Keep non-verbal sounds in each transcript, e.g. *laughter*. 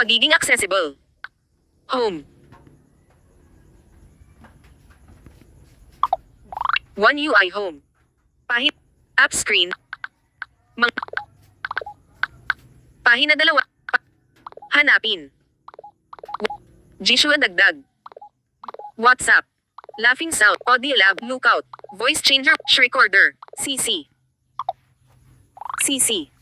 Pagiging accessible. Home. One UI Home. Pahit. App screen. Mang. Pahina dalawa. Hanapin. Jishua dagdag. WhatsApp. Laughing Sound. Audio Lab. Lookout. Voice Changer. Recorder. CC. CC.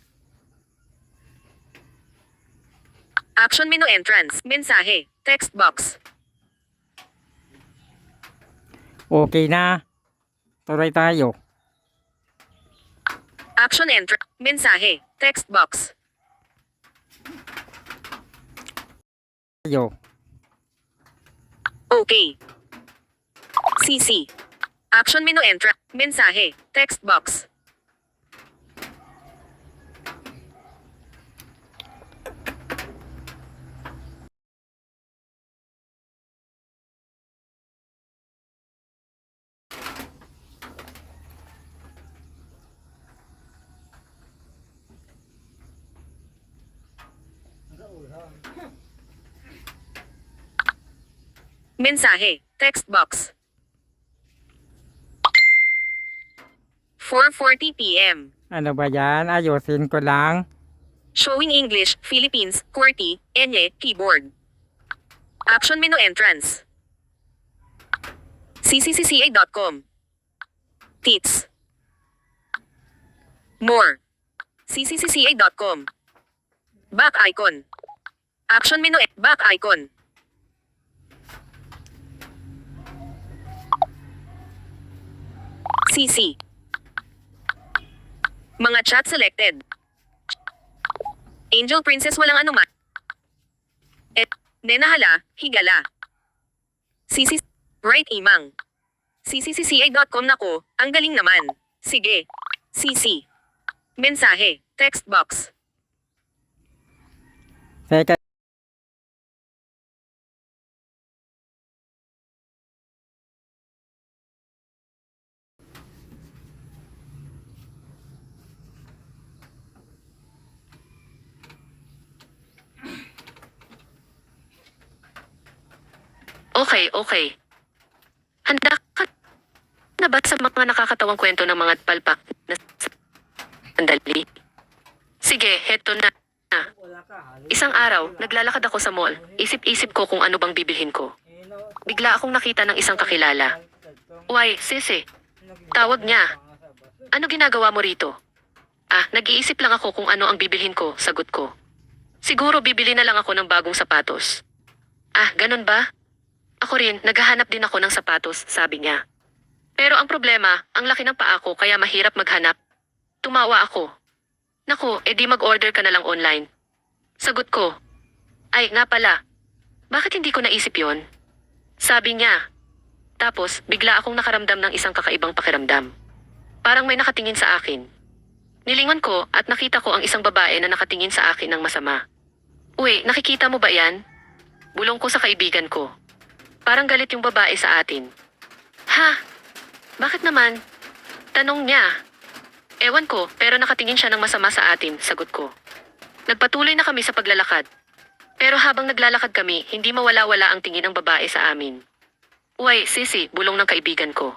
Action menu entrance. Mensahe. Text box. Okay na. Tuloy tayo. Action entrance. Mensahe. Text box. Tayo. Okay. CC. Action menu entrance. Mensahe. Text box. Mensahe. Text box. 4.40 p.m. Ano ba yan? Ayusin ko lang. Showing English, Philippines, QWERTY, Enye, keyboard. Action menu entrance. cccca.com. Tits. More. cccca.com. Back icon. Action menu, back icon. CC. Mga chat selected. Angel Princess walang anuman. Et, nenahala, higala. CC, right imang. cccca.com nako, ang galing naman. Sige. CC. Mensahe, text box. Teka. Okay, okay. Handa ka na ba sa mga nakakatawang kwento ng mga palpak na sandali? Sige, heto na. Isang araw, naglalakad ako sa mall. Isip-isip ko kung ano bang bibilhin ko. Bigla akong nakita ng isang kakilala. Why, sisi, tawag niya. Ano ginagawa mo rito? Ah, nag-iisip lang ako kung ano ang bibilhin ko, sagot ko. Siguro bibili na lang ako ng bagong sapatos. Ah, ganun ba? Ako rin, naghahanap din ako ng sapatos, sabi niya. Pero ang problema, ang laki ng paa ko kaya mahirap maghanap. Tumawa ako. Naku, edi mag-order ka na lang online. Sagot ko. Ay, nga pala. Bakit hindi ko naisip yon? Sabi niya. Tapos, bigla akong nakaramdam ng isang kakaibang pakiramdam. Parang may nakatingin sa akin. Nilingon ko at nakita ko ang isang babae na nakatingin sa akin ng masama. Uy, nakikita mo ba yan? Bulong ko sa kaibigan ko. Parang galit yung babae sa atin. Ha? Bakit naman? Tanong niya. Ewan ko, pero nakatingin siya ng masama sa atin, sagot ko. Nagpatuloy na kami sa paglalakad. Pero habang naglalakad kami, hindi mawala-wala ang tingin ng babae sa amin. Uy, sisi, bulong ng kaibigan ko.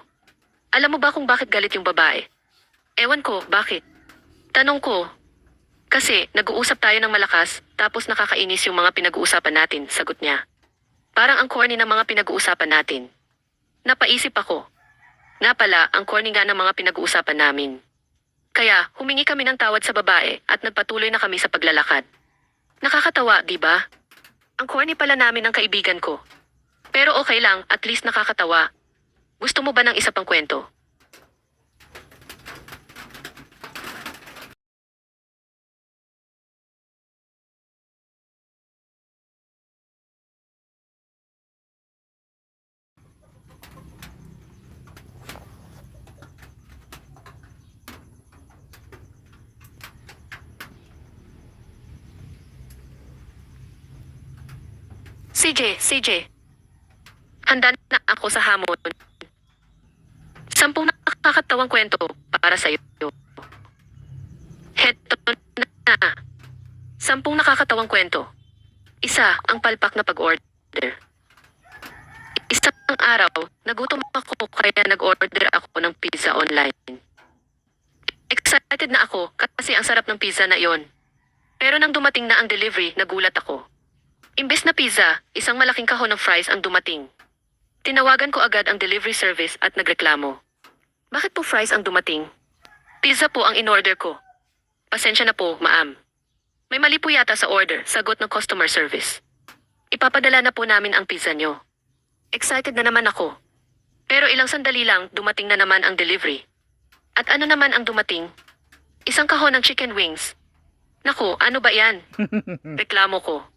Alam mo ba kung bakit galit yung babae? Ewan ko, bakit? Tanong ko. Kasi, nag-uusap tayo ng malakas, tapos nakakainis yung mga pinag-uusapan natin, sagot niya. Parang ang corny ng mga pinag-uusapan natin. Napaisip ako. Nga pala, ang corny nga ng mga pinag-uusapan namin. Kaya, humingi kami ng tawad sa babae at nagpatuloy na kami sa paglalakad. Nakakatawa, di ba? Ang corny pala namin ng kaibigan ko. Pero okay lang, at least nakakatawa. Gusto mo ba ng isa pang kwento? CJ, CJ. Handa na ako sa hamon. Sampung nakakatawang kwento para sa iyo. Heto na. Sampung nakakatawang kwento. Isa, ang palpak na pag-order. Isang araw, nagutom ako kaya nag-order ako ng pizza online. Excited na ako kasi ang sarap ng pizza na iyon. Pero nang dumating na ang delivery, nagulat ako. Imbes na pizza, isang malaking kahon ng fries ang dumating. Tinawagan ko agad ang delivery service at nagreklamo. Bakit po fries ang dumating? Pizza po ang in-order ko. Pasensya na po, ma'am. May mali po yata sa order, sagot ng customer service. Ipapadala na po namin ang pizza nyo. Excited na naman ako. Pero ilang sandali lang, dumating na naman ang delivery. At ano naman ang dumating? Isang kahon ng chicken wings. Naku, ano ba yan? *laughs* Reklamo ko.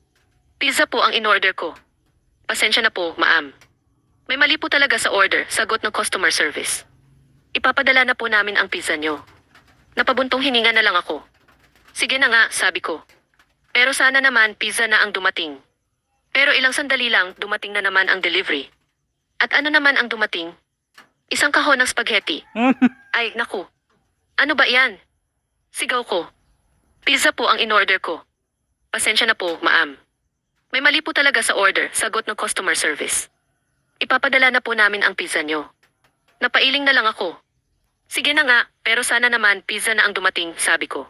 Pizza po ang in-order ko. Pasensya na po, ma'am. May mali po talaga sa order, sagot ng customer service. Ipapadala na po namin ang pizza nyo. Napabuntong hininga na lang ako. Sige na nga, sabi ko. Pero sana naman pizza na ang dumating. Pero ilang sandali lang, dumating na naman ang delivery. At ano naman ang dumating? Isang kahon ng spaghetti. *laughs* Ay, naku. Ano ba yan? Sigaw ko. Pizza po ang in-order ko. Pasensya na po, ma'am. May mali po talaga sa order, sagot ng customer service. Ipapadala na po namin ang pizza nyo. Napailing na lang ako. Sige na nga, pero sana naman pizza na ang dumating, sabi ko.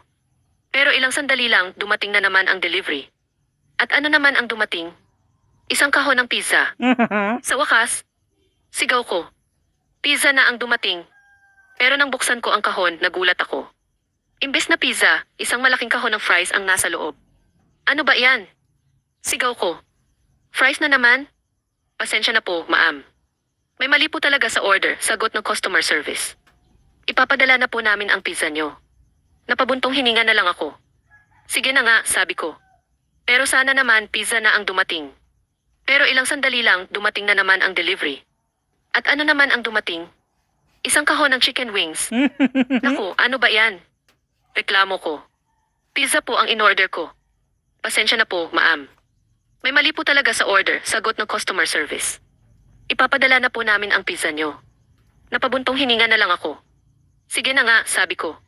Pero ilang sandali lang, dumating na naman ang delivery. At ano naman ang dumating? Isang kahon ng pizza. *laughs* Sa wakas, sigaw ko. Pizza na ang dumating. Pero nang buksan ko ang kahon, nagulat ako. Imbes na pizza, isang malaking kahon ng fries ang nasa loob. Ano ba yan? Sigaw ko. Fries na naman? Pasensya na po, ma'am. May mali po talaga sa order, sagot ng customer service. Ipapadala na po namin ang pizza nyo. Napabuntong hininga na lang ako. Sige na nga, sabi ko. Pero sana naman pizza na ang dumating. Pero ilang sandali lang, dumating na naman ang delivery. At ano naman ang dumating? Isang kahon ng chicken wings. *laughs* Naku, ano ba yan? Reklamo ko. Pizza po ang in-order ko. Pasensya na po, ma'am. May mali po talaga sa order, sagot ng customer service. Ipapadala na po namin ang pizza nyo. Napabuntong hininga na lang ako. Sige na nga, sabi ko.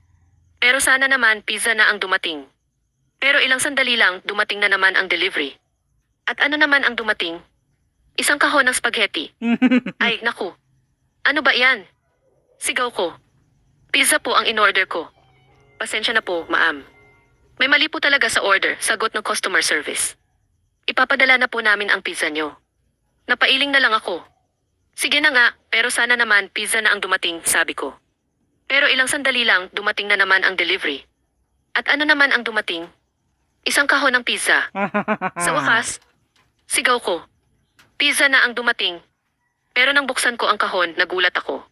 Pero sana naman pizza na ang dumating. Pero ilang sandali lang, dumating na naman ang delivery. At ano naman ang dumating? Isang kahon ng spaghetti. *laughs* Ay, naku. Ano ba yan? Sigaw ko. Pizza po ang in-order ko. Pasensya na po, ma'am. May mali po talaga sa order, sagot ng customer service. Ipapadala na po namin ang pizza nyo. Napailing na lang ako. Sige na nga, pero sana naman pizza na ang dumating, sabi ko. Pero ilang sandali lang, dumating na naman ang delivery. At ano naman ang dumating? Isang kahon ng pizza. *laughs* Sa wakas, sigaw ko. Pizza na ang dumating. Pero nang buksan ko ang kahon, nagulat ako.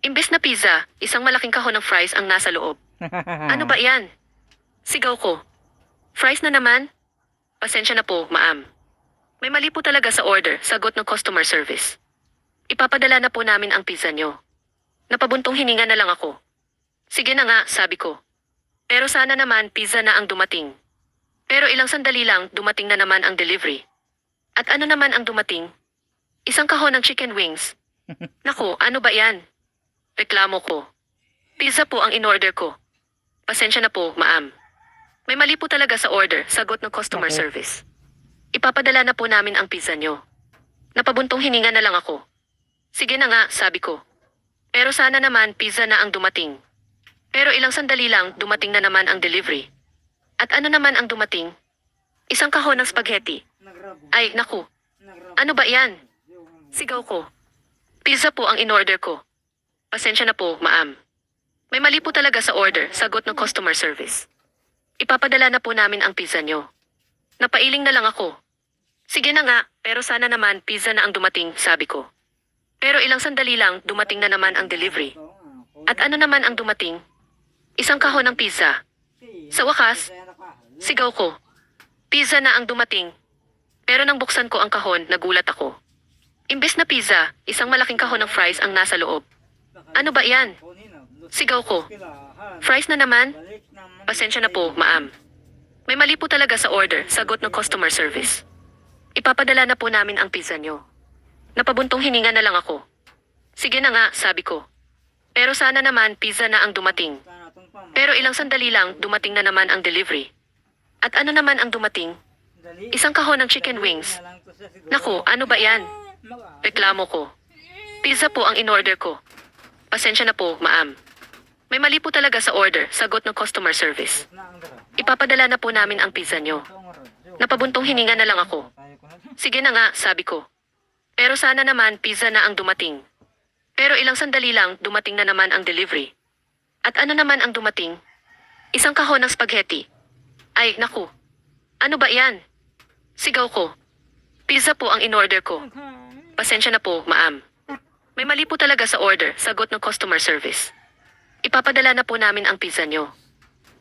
Imbes na pizza, isang malaking kahon ng fries ang nasa loob. *laughs* Ano ba yan? Sigaw ko. Fries na naman? Pasensya na po, ma'am. May mali po talaga sa order, sagot ng customer service. Ipapadala na po namin ang pizza nyo. Napabuntong hininga na lang ako. Sige na nga, sabi ko. Pero sana naman pizza na ang dumating. Pero ilang sandali lang, dumating na naman ang delivery. At ano naman ang dumating? Isang kahon ng chicken wings. *laughs* Naku, ano ba yan? Reklamo ko. Pizza po ang in-order ko. Pasensya na po, ma'am. May mali po talaga sa order, sagot ng customer Naku. service. Ipapadala na po namin ang pizza nyo. Napabuntong hininga na lang ako. Sige na nga, sabi ko. Pero sana naman pizza na ang dumating. Pero ilang sandali lang, dumating na naman ang delivery. At ano naman ang dumating? Isang kahon ng spaghetti. Ay, naku. Ano ba yan? Sigaw ko. Pizza po ang in-order ko. Pasensya na po, ma'am. May mali po talaga sa order, sagot ng customer service. Ipapadala na po namin ang pizza nyo. Napailing na lang ako. Sige na nga, pero sana naman pizza na ang dumating, sabi ko. Pero ilang sandali lang, dumating na naman ang delivery. At ano naman ang dumating? Isang kahon ng pizza. Sa wakas, sigaw ko. Pizza na ang dumating. Pero nang buksan ko ang kahon, nagulat ako. Imbes na pizza, isang malaking kahon ng fries ang nasa loob. Ano ba yan? Sigaw ko. Fries na naman? Pasensya na po, ma'am. May mali po talaga sa order, sagot ng customer service. Ipapadala na po namin ang pizza nyo. Napabuntong hininga na lang ako. Sige na nga, sabi ko. Pero sana naman pizza na ang dumating. Pero ilang sandali lang, dumating na naman ang delivery. At ano naman ang dumating? Isang kahon ng chicken wings. Naku, ano ba yan? Reklamo ko. Pizza po ang in-order ko. Pasensya na po, ma'am. May mali po talaga sa order, sagot ng customer service. Ipapadala na po namin ang pizza nyo. Napabuntong hininga na lang ako. Sige na nga, sabi ko. Pero sana naman pizza na ang dumating. Pero ilang sandali lang, dumating na naman ang delivery. At ano naman ang dumating? Isang kahon ng spaghetti. Ay, naku. Ano ba yan? Sigaw ko. Pizza po ang in-order ko. Pasensya na po, ma'am. May mali po talaga sa order, sagot ng customer service. Ipapadala na po namin ang pizza nyo.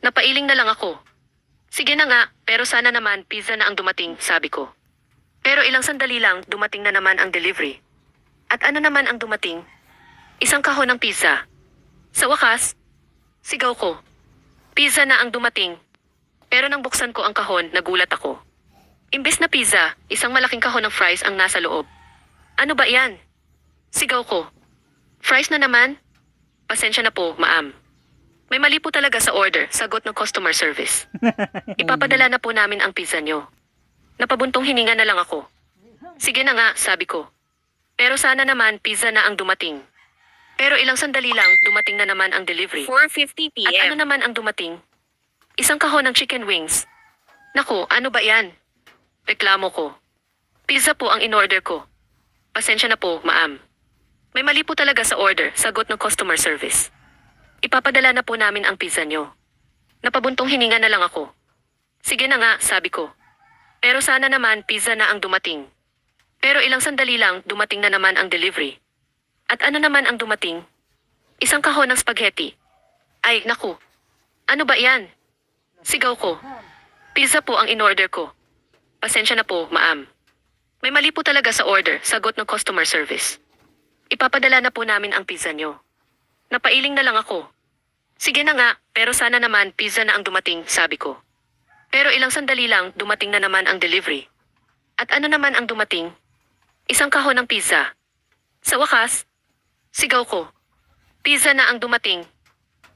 Napailing na lang ako. Sige na nga, pero sana naman pizza na ang dumating, sabi ko. Pero ilang sandali lang, dumating na naman ang delivery. At ano naman ang dumating? Isang kahon ng pizza. Sa wakas, sigaw ko. Pizza na ang dumating. Pero nang buksan ko ang kahon, nagulat ako. Imbes na pizza, isang malaking kahon ng fries ang nasa loob. Ano ba yan? Sigaw ko. Fries na naman? Pasensya na po, ma'am. May mali po talaga sa order, sagot ng customer service. *laughs* Ipapadala na po namin ang pizza nyo. Napabuntong hininga na lang ako. Sige na nga, sabi ko. Pero sana naman pizza na ang dumating. Pero ilang sandali lang, dumating na naman ang delivery. 4.50 At ano p.m. naman ang dumating? Isang kahon ng chicken wings. Naku, ano ba yan? Reklamo ko. Pizza po ang in-order ko. Pasensya na po, ma'am. May mali po talaga sa order, sagot ng customer service. Ipapadala na po namin ang pizza nyo. Napabuntong hininga na lang ako. Sige na nga, sabi ko. Pero sana naman pizza na ang dumating. Pero ilang sandali lang, dumating na naman ang delivery. At ano naman ang dumating? Isang kahon ng spaghetti. Ay, naku. Ano ba yan? Sigaw ko. Pizza po ang in-order ko. Pasensya na po, ma'am. May mali po talaga sa order, sagot ng customer service. Ipapadala na po namin ang pizza nyo. Napailing na lang ako. Sige na nga, pero sana naman pizza na ang dumating, sabi ko. Pero ilang sandali lang, dumating na naman ang delivery. At ano naman ang dumating? Isang kahon ng pizza. Sa wakas, sigaw ko. Pizza na ang dumating.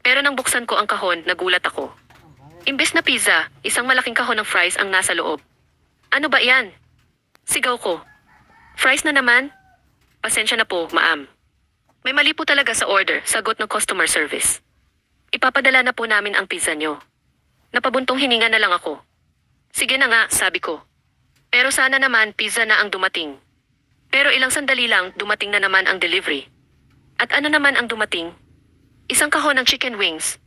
Pero nang buksan ko ang kahon, nagulat ako. Imbes na pizza, isang malaking kahon ng fries ang nasa loob. Ano ba yan? Sigaw ko. Fries na naman? Pasensya na po, ma'am. May mali po talaga sa order, sagot ng customer service. Ipapadala na po namin ang pizza nyo. Napabuntong hininga na lang ako. Sige na nga, sabi ko. Pero sana naman pizza na ang dumating. Pero ilang sandali lang, dumating na naman ang delivery. At ano naman ang dumating? Isang kahon ng chicken wings.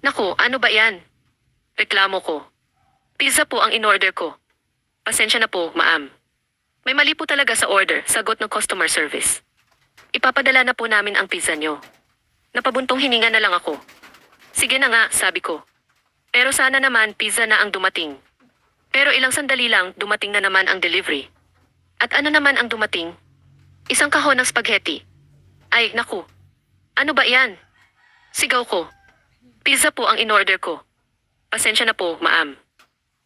Naku, ano ba yan? Reklamo ko. Pizza po ang in-order ko. Pasensya na po, ma'am. May mali po talaga sa order, sagot ng customer service. Ipapadala na po namin ang pizza nyo. Napabuntong hininga na lang ako. Sige na nga, sabi ko. Pero sana naman pizza na ang dumating. Pero ilang sandali lang, dumating na naman ang delivery. At ano naman ang dumating? Isang kahon ng spaghetti. Ay, naku. Ano ba yan? Sigaw ko. Pizza po ang in-order ko. Pasensya na po, ma'am.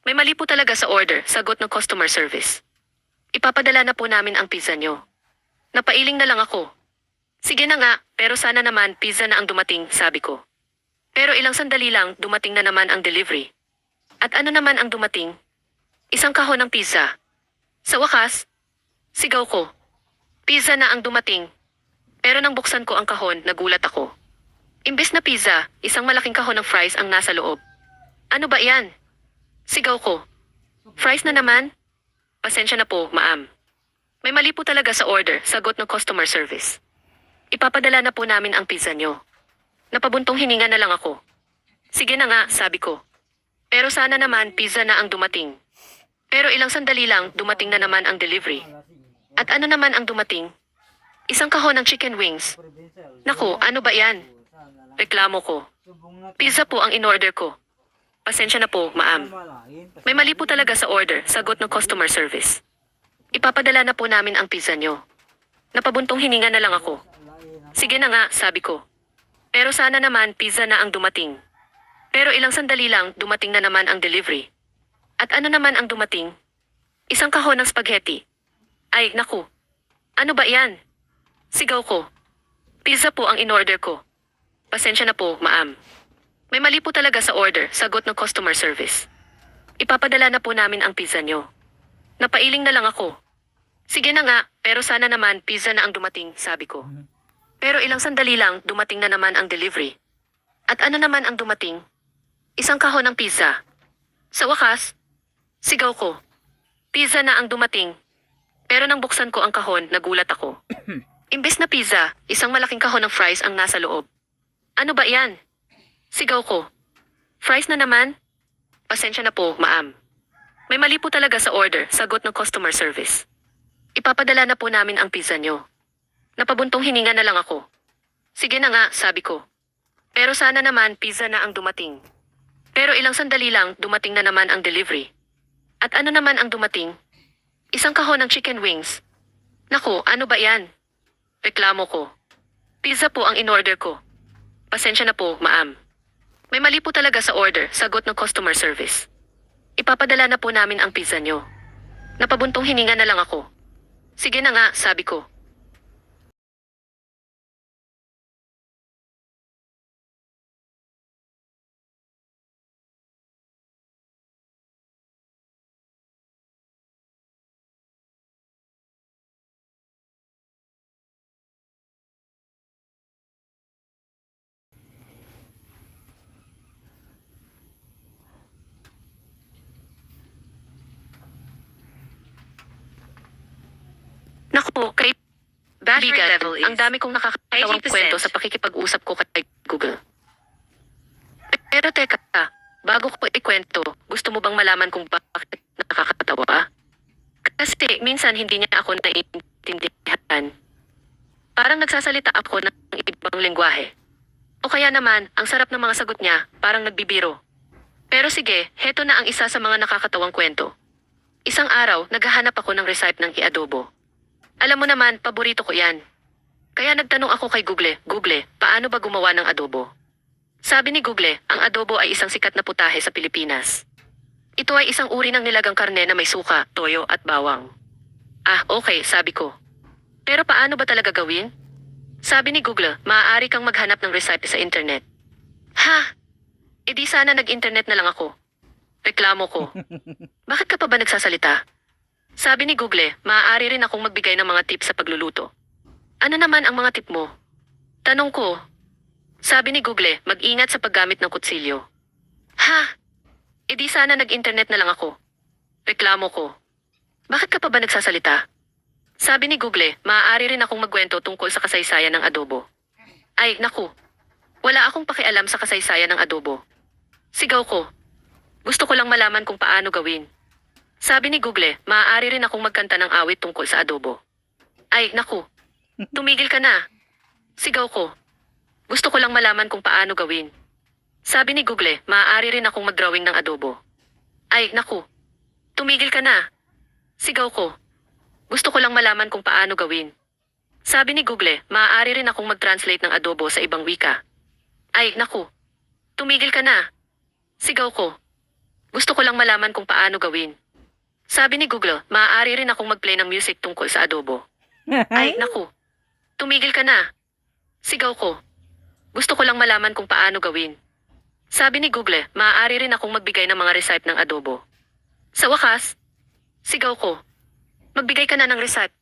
May mali po talaga sa order, sagot ng customer service. Ipapadala na po namin ang pizza nyo. Napailing na lang ako. Sige na nga, pero sana naman pizza na ang dumating, sabi ko. Pero ilang sandali lang, dumating na naman ang delivery. At ano naman ang dumating? Isang kahon ng pizza. Sa wakas, sigaw ko. Pizza na ang dumating. Pero nang buksan ko ang kahon, nagulat ako. Imbes na pizza, isang malaking kahon ng fries ang nasa loob. Ano ba yan? Sigaw ko. Fries na naman? Pasensya na po, ma'am. May mali po talaga sa order, sagot ng customer service. Ipapadala na po namin ang pizza nyo. Napabuntong hininga na lang ako. Sige na nga, sabi ko. Pero sana naman pizza na ang dumating. Pero ilang sandali lang, dumating na naman ang delivery. At ano naman ang dumating? Isang kahon ng chicken wings. Naku, ano ba yan? Reklamo ko. Pizza po ang in-order ko. Pasensya na po, ma'am. May mali po talaga sa order, sagot ng customer service. Ipapadala na po namin ang pizza nyo. Napabuntong hininga na lang ako. Sige na nga, sabi ko. Pero sana naman pizza na ang dumating. Pero ilang sandali lang, dumating na naman ang delivery. At ano naman ang dumating? Isang kahon ng spaghetti. Ay, naku. Ano ba yan? Sigaw ko. Pizza po ang in-order ko. Pasensya na po, ma'am. May mali po talaga sa order, sagot ng customer service. Ipapadala na po namin ang pizza nyo. Napailing na lang ako. Sige na nga, pero sana naman pizza na ang dumating, sabi ko. Pero ilang sandali lang, dumating na naman ang delivery. At ano naman ang dumating? Isang kahon ng pizza. Sa wakas, sigaw ko. Pizza na ang dumating. Pero nang buksan ko ang kahon, nagulat ako. *clears throat* Imbes na pizza, isang malaking kahon ng fries ang nasa loob. Ano ba yan? Sigaw ko. Fries na naman? Pasensya na po, maam. May mali po talaga sa order, sagot ng customer service. Ipapadala na po namin ang pizza nyo. Napabuntong hininga na lang ako. Sige na nga, sabi ko. Pero sana naman pizza na ang dumating. Pero ilang sandali lang, dumating na naman ang delivery. At ano naman ang dumating? Isang kahon ng chicken wings. Naku, ano ba yan? Reklamo ko. Pizza po ang in-order ko. Pasensya na po, maam. May mali po talaga sa order, sagot ng customer service. Ipapadala na po namin ang pizza nyo. Napabuntong hininga na lang ako. Sige na nga, sabi ko. Naku, kay Battery level is ang dami kong nakakatawang 80%. kwento sa pakikipag-usap ko kay Google. Pero teka, bago ko ikwento, gusto mo bang malaman kung bakit nakakatawa? Kasi minsan hindi niya ako naiintindihan. Parang nagsasalita ako ng ibang lengguwahe. O kaya naman, ang sarap ng mga sagot niya, parang nagbibiro. Pero sige, heto na ang isa sa mga nakakatawang kwento. Isang araw, naghahanap ako ng recipe ng i-adobo. Alam mo naman, paborito ko yan. Kaya nagtanong ako kay Google, Google, paano ba gumawa ng adobo? Sabi ni Google, ang adobo ay isang sikat na putahe sa Pilipinas. Ito ay isang uri ng nilagang karne na may suka, toyo at bawang. Ah, okay, sabi ko. Pero paano ba talaga gawin? Sabi ni Google, maaari kang maghanap ng recipe sa internet. Ha? E di sana nag-internet na lang ako. Reklamo ko. *laughs* Bakit ka pa ba nagsasalita? Sabi ni Google, maaari rin akong magbigay ng mga tips sa pagluluto. Ano naman ang mga tip mo? Tanong ko. Sabi ni Google, mag-ingat sa paggamit ng kutsilyo. Ha? E di sana nag-internet na lang ako. Reklamo ko. Bakit ka pa ba nagsasalita? Sabi ni Google, maaari rin akong magkwento tungkol sa kasaysayan ng adobo. Ay, naku. Wala akong pakialam sa kasaysayan ng adobo. Sigaw ko. Gusto ko lang malaman kung paano gawin. Sabi ni Google, maaari rin akong magkanta ng awit tungkol sa adobo. Ay, naku. *laughs* Tumigil ka na. Sigaw ko. Gusto ko lang malaman kung paano gawin. Sabi ni Google, maaari rin akong mag-drawing ng adobo. Ay, naku. Tumigil ka na. Sigaw ko. Gusto ko lang malaman kung paano gawin. Sabi ni Google, maaari rin akong mag-translate ng adobo sa ibang wika. Ay, naku. Tumigil ka na. Sigaw ko. Gusto ko lang malaman kung paano gawin. Sabi ni Google, maaari rin akong mag-play ng music tungkol sa adobo. *laughs* Ay, naku. Tumigil ka na. Sigaw ko. Gusto ko lang malaman kung paano gawin. Sabi ni Google, maaari rin akong magbigay ng mga recipe ng adobo. Sa wakas, sigaw ko. Magbigay ka na ng recipe.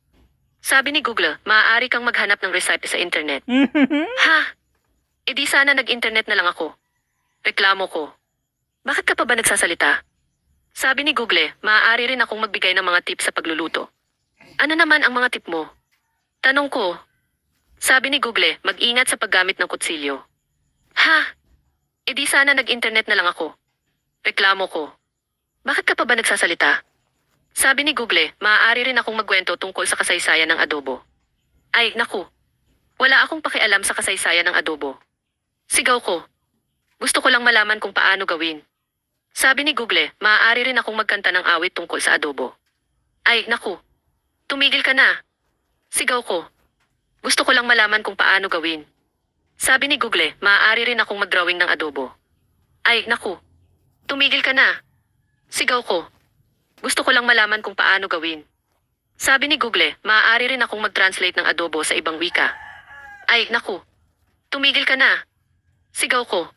Sabi ni Google, maaari kang maghanap ng recipe sa internet. *laughs* Ha? E di sana nag-internet na lang ako. Reklamo ko. Bakit ka pa ba nagsasalita? Sabi ni Google, maaari rin akong magbigay ng mga tips sa pagluluto. Ano naman ang mga tip mo? Tanong ko. Sabi ni Google, mag-ingat sa paggamit ng kutsilyo. Ha? E di sana nag-internet na lang ako. Reklamo ko. Bakit ka pa ba nagsasalita? Sabi ni Google, maaari rin akong magkwento tungkol sa kasaysayan ng adobo. Ay, naku. Wala akong pakialam sa kasaysayan ng adobo. Sigaw ko. Gusto ko lang malaman kung paano gawin. Sabi ni Google, maaari rin akong magkanta ng awit tungkol sa adobo. Ay, naku. Tumigil ka na. Sigaw ko. Gusto ko lang malaman kung paano gawin. Sabi ni Google, maaari rin akong mag-drawing ng adobo. Ay, naku. Tumigil ka na. Sigaw ko. Gusto ko lang malaman kung paano gawin. Sabi ni Google, maaari rin akong mag-translate ng adobo sa ibang wika. Ay, naku. Tumigil ka na. Sigaw ko.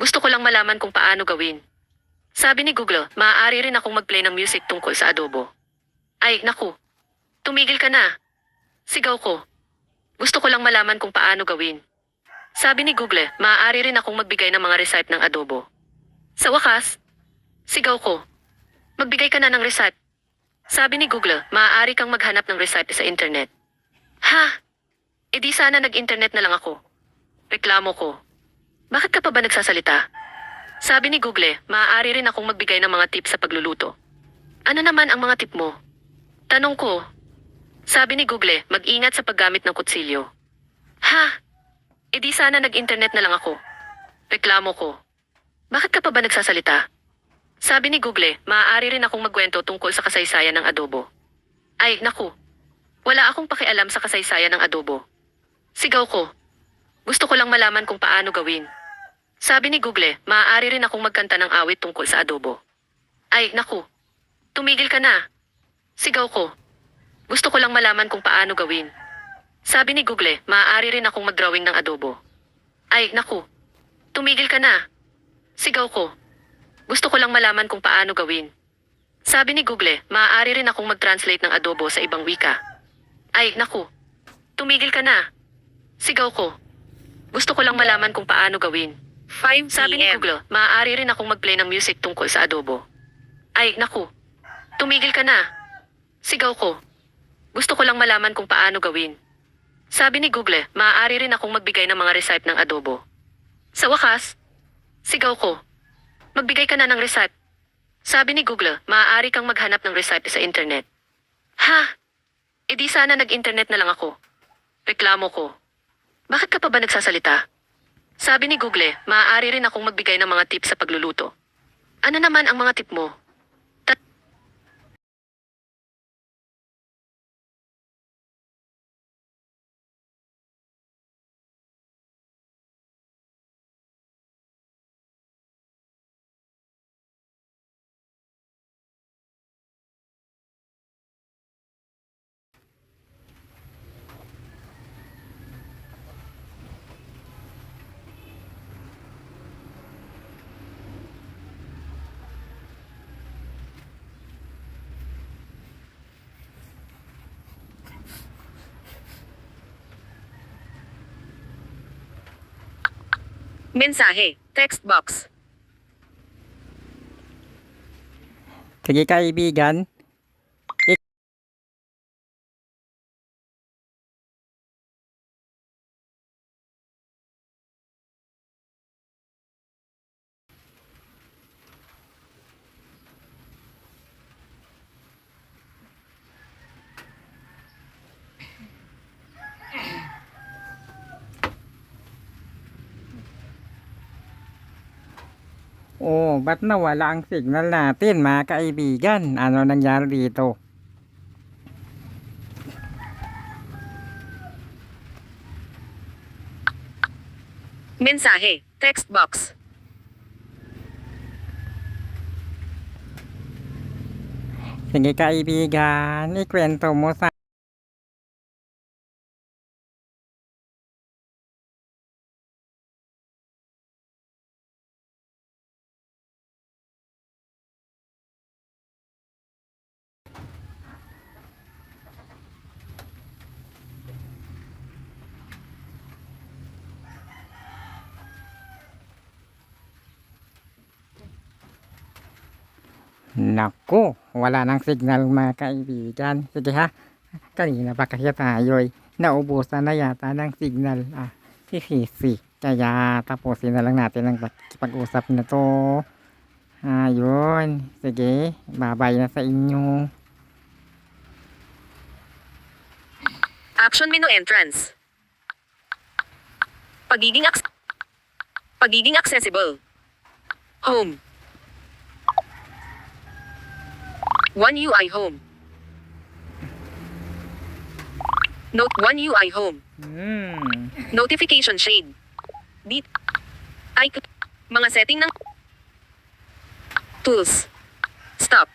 Gusto ko lang malaman kung paano gawin. Sabi ni Google, maaari rin akong mag-play ng music tungkol sa adobo. Ay, naku. Tumigil ka na. Sigaw ko. Gusto ko lang malaman kung paano gawin. Sabi ni Google, maaari rin akong magbigay ng mga recipe ng adobo. Sa wakas, sigaw ko. Magbigay ka na ng recipe. Sabi ni Google, maaari kang maghanap ng recipe sa internet. Ha? E di sana nag-internet na lang ako. Reklamo ko. Bakit ka pa ba nagsasalita? Sabi ni Google, maaari rin akong magbigay ng mga tips sa pagluluto. Ano naman ang mga tip mo? Tanong ko. Sabi ni Google, mag-ingat sa paggamit ng kutsilyo. Ha? E di sana nag-internet na lang ako. Reklamo ko. Bakit ka pa ba nagsasalita? Sabi ni Google, maaari rin akong magkwento tungkol sa kasaysayan ng adobo. Ay, naku. Wala akong pakialam sa kasaysayan ng adobo. Sigaw ko. Gusto ko lang malaman kung paano gawin. Sabi ni Google, maaari rin akong magkanta ng awit tungkol sa adobo. Ay, naku. Tumigil ka na. Sigaw ko. Gusto ko lang malaman kung paano gawin. Sabi ni Google, maaari rin akong mag-drawing ng adobo. Ay, naku. Tumigil ka na. Sigaw ko. Gusto ko lang malaman kung paano gawin. Sabi ni Google, maaari rin akong mag-translate ng adobo sa ibang wika. Ay, naku. Tumigil ka na. Sigaw ko. Gusto ko lang malaman kung paano gawin. 5 Sabi ni p.m. Google, maaari rin akong mag-play ng music tungkol sa adobo. Ay, naku. Tumigil ka na. Sigaw ko. Gusto ko lang malaman kung paano gawin. Sabi ni Google, maaari rin akong magbigay ng mga recipe ng adobo. Sa wakas, sigaw ko. Magbigay ka na ng recipe. Sabi ni Google, maaari kang maghanap ng recipe sa internet. Ha? E di sana nag-internet na lang ako. Reklamo ko. Bakit ka pa ba nagsasalita? Sabi ni Google, maaari rin akong magbigay ng mga tips sa pagluluto. Ano naman ang mga tip mo? Mensahe. Text box. Sige kaibigan. Ba't nawala ang signal natin mga kaibigan? Ano nangyari dito? Mensahe. Text box. Sige kaibigan, ikwento mo sa Naku, wala nang signal mga kaibigan. Sige ha, kanina pa kasi tayo eh. Naubusan na yata ng signal. Ah, si Sisi. Kaya tapusin na lang natin ang pag-usap na to. Ayun, sige, babay na sa inyo. Action menu entrance. Pagiging ac- Pagiging accessible. Home. One UI home. Note one UI home. Hmm. Notification shade. Beat. Icon. Mga setting ng Tools. Stop.